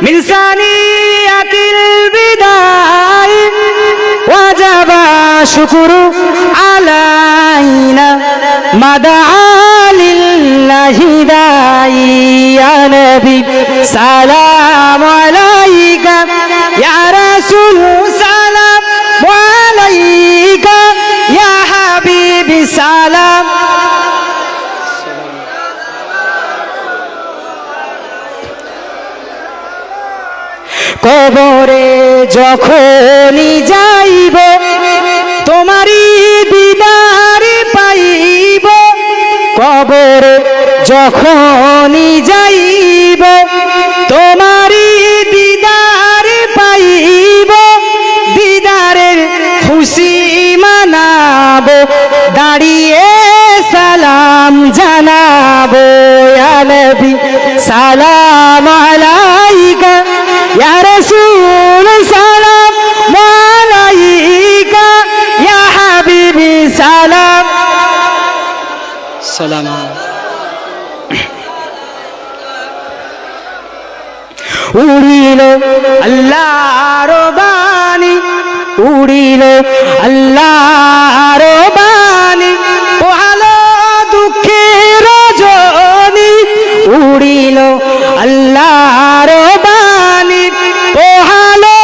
من ثانية البداية وجب شكر علينا ما دعا لله داعي يا نبي سلام عليك يا رسول سلام عليك يا حبيبي سلام কবরে যখনই যাইব, তোমারই দিদার পাইব। কবরে যখনই যাইব, তোমারই দিদার পাইব। দিদারের খুশি মানাবো, দাঁড়িয়ে সালাম জানাব। সালাম আলাইকা উড়িল আল্লাহর বাণী, উড়িল আল্লাহর বাণী। পোহালো দুঃখের রজনী উড়িল আল্লাহর বাণী। পোহালো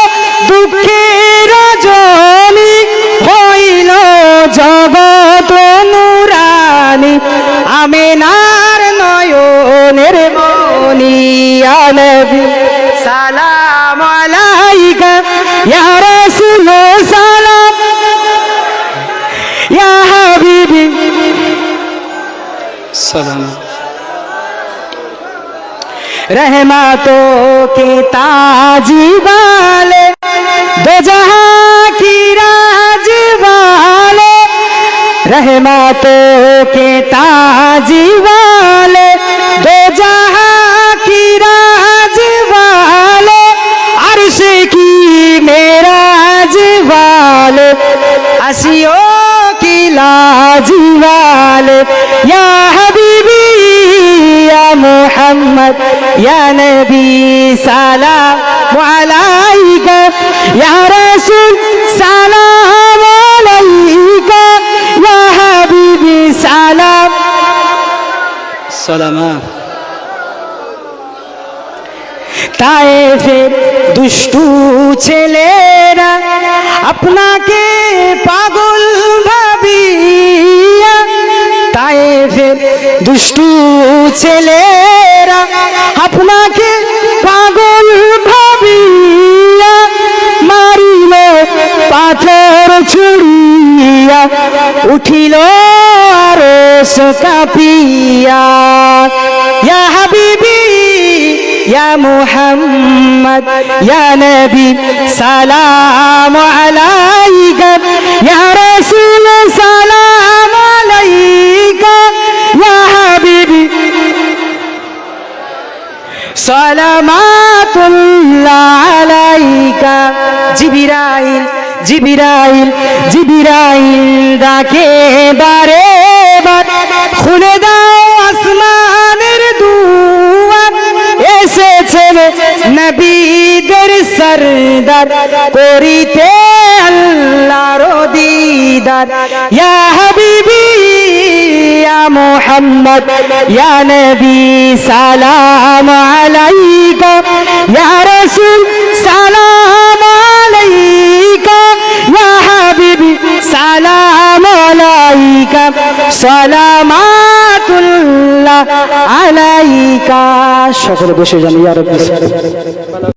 দুঃখের রজনী হইল জগত নুরানি। আমেনার নয়নের মনি আনবি। रहमा तो रसूल के ताजी वाले। दो जहाँ की राज वाले। रहमा तो के ताजी वाले। বলে ইয়া হাবিবি ইয়া মুহাম্মদ ইয়া নবী সালাম আলাইকা ইয়া রাসূল সালাম আলাইকা ইয়া হাবিবি সালাম। সালামা। তায়েফের দুষ্টু ছেলেরা আপনাকে দুষ্টু ছেলেরা, আপনাকে পাগল ভাবিয়া মারিল পাথর ছুড়িয়া, উঠিল রস কাপিয়া। ইয়া হাবিবি, ইয়া মুহাম্মদ, ইয়া নবী, সালাম আলাইকা। সালামাতুল্লাহ আলাইকা। জিবরাইল জিবরাইল জিবরাইল ডাকে বারে বারে। খুলে দাও আসমানের দুয়ার এসেছেন নবীদের সরদার, করিতে আল্লাহর দিদার। ইয়া মুহাম্মদ, ইয়া নবী সালাম আলাইকা, ইয়া রাসূল সালাম আলাইকা, ইয়া হাবিবি সালাম আলাইকা, সালামাতুল্লাহ আলাইকা। সকলে বসে যান, ইয়া রাব্বি।